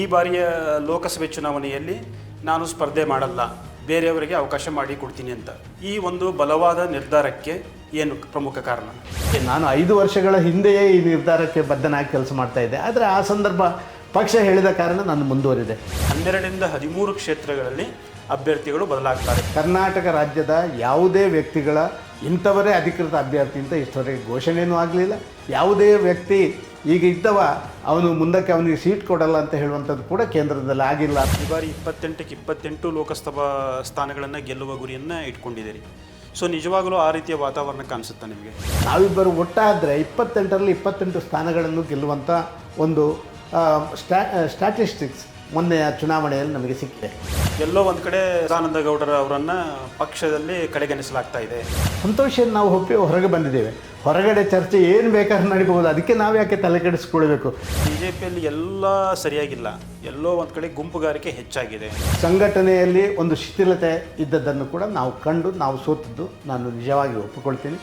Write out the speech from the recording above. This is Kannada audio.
ಈ ಬಾರಿಯ ಲೋಕಸಭೆ ಚುನಾವಣೆಯಲ್ಲಿ ನಾನು ಸ್ಪರ್ಧೆ ಮಾಡಲ್ಲ ಬೇರೆಯವರಿಗೆ ಅವಕಾಶ ಮಾಡಿ ಕೊಡ್ತೀನಿ ಅಂತ. ಈ ಒಂದು ಬಲವಾದ ನಿರ್ಧಾರಕ್ಕೆ ಏನು ಪ್ರಮುಖ ಕಾರಣ? ನಾನು ಐದು ವರ್ಷಗಳ ಹಿಂದೆಯೇ ಈ ನಿರ್ಧಾರಕ್ಕೆ ಬದ್ಧನಾಗಿ ಕೆಲಸ ಮಾಡ್ತಾ ಇದ್ದೆ. ಆದರೆ ಆ ಸಂದರ್ಭ ಪಕ್ಷ ಹೇಳಿದ ಕಾರಣ ನಾನು ಮುಂದುವರಿದೆ. ಹನ್ನೆರಡರಿಂದ ಹದಿಮೂರು ಕ್ಷೇತ್ರಗಳಲ್ಲಿ ಅಭ್ಯರ್ಥಿಗಳು ಬದಲಾಗ್ತಾರೆ. ಕರ್ನಾಟಕ ರಾಜ್ಯದ ಯಾವುದೇ ವ್ಯಕ್ತಿಗಳ ಇಂಥವರೇ ಅಧಿಕೃತ ಅಭ್ಯರ್ಥಿ ಅಂತ ಇಷ್ಟವರೆಗೆ ಘೋಷಣೆಯೂ ಆಗಲಿಲ್ಲ. ಯಾವುದೇ ವ್ಯಕ್ತಿ ಈಗ ಇದ್ದವ ಅವನು ಮುಂದಕ್ಕೆ ಅವನಿಗೆ ಸೀಟ್ ಕೊಡಲ್ಲ ಅಂತ ಹೇಳುವಂಥದ್ದು ಕೂಡ ಕೇಂದ್ರದಲ್ಲಿ ಆಗಿಲ್ಲ. ಈ ಬಾರಿ ಇಪ್ಪತ್ತೆಂಟಕ್ಕೆ ಇಪ್ಪತ್ತೆಂಟು ಲೋಕಸಭಾ ಸ್ಥಾನಗಳನ್ನು ಗೆಲ್ಲುವ ಗುರಿಯನ್ನು ಇಟ್ಕೊಂಡಿದ್ದೀರಿ. ಸೊ ನಿಜವಾಗಲೂ ಆ ರೀತಿಯ ವಾತಾವರಣ ಕಾಣಿಸುತ್ತೆ ನಿಮಗೆ? ನಾವಿಬ್ಬರು ಒಟ್ಟಾದರೆ ಇಪ್ಪತ್ತೆಂಟರಲ್ಲಿ ಇಪ್ಪತ್ತೆಂಟು ಸ್ಥಾನಗಳನ್ನು ಗೆಲ್ಲುವಂಥ ಒಂದು ಆ, ಸ್ಟಾ ಸ್ಟ್ಯಾಟಿಸ್ಟಿಕ್ಸ್ ಮೊನ್ನೆಯ ಚುನಾವಣೆಯಲ್ಲಿ ನಮಗೆ ಸಿಕ್ಕಿದೆ. ಎಲ್ಲೋ ಒಂದು ಕಡೆ ಸದಾನಂದ ಗೌಡರ ಅವರನ್ನು ಪಕ್ಷದಲ್ಲಿ ಕಡೆಗಣಿಸಲಾಗ್ತಾ ಇದೆ. ಸಂತೋಷ ನಾವು ಒಪ್ಪಿ ಹೊರಗೆ ಬಂದಿದ್ದೇವೆ. ಹೊರಗಡೆ ಚರ್ಚೆ ಏನು ಬೇಕಾದ್ರೂ ನಡೀಬಹುದು. ಅದಕ್ಕೆ ನಾವು ಯಾಕೆ ತಲೆ ಕೆಡಿಸ್ಕೊಳ್ಬೇಕು? ಬಿ ಜೆ ಪಿಯಲ್ಲಿ ಎಲ್ಲ ಸರಿಯಾಗಿಲ್ಲ. ಎಲ್ಲೋ ಒಂದು ಕಡೆ ಗುಂಪುಗಾರಿಕೆ ಹೆಚ್ಚಾಗಿದೆ. ಸಂಘಟನೆಯಲ್ಲಿ ಒಂದು ಶಿಥಿಲತೆ ಇದ್ದದ್ದನ್ನು ಕೂಡ ನಾವು ಕಂಡು ನಾವು ಸೋತಿದ್ದು ನಾನು ನಿಜವಾಗಿ ಒಪ್ಪಿಕೊಳ್ತೀನಿ.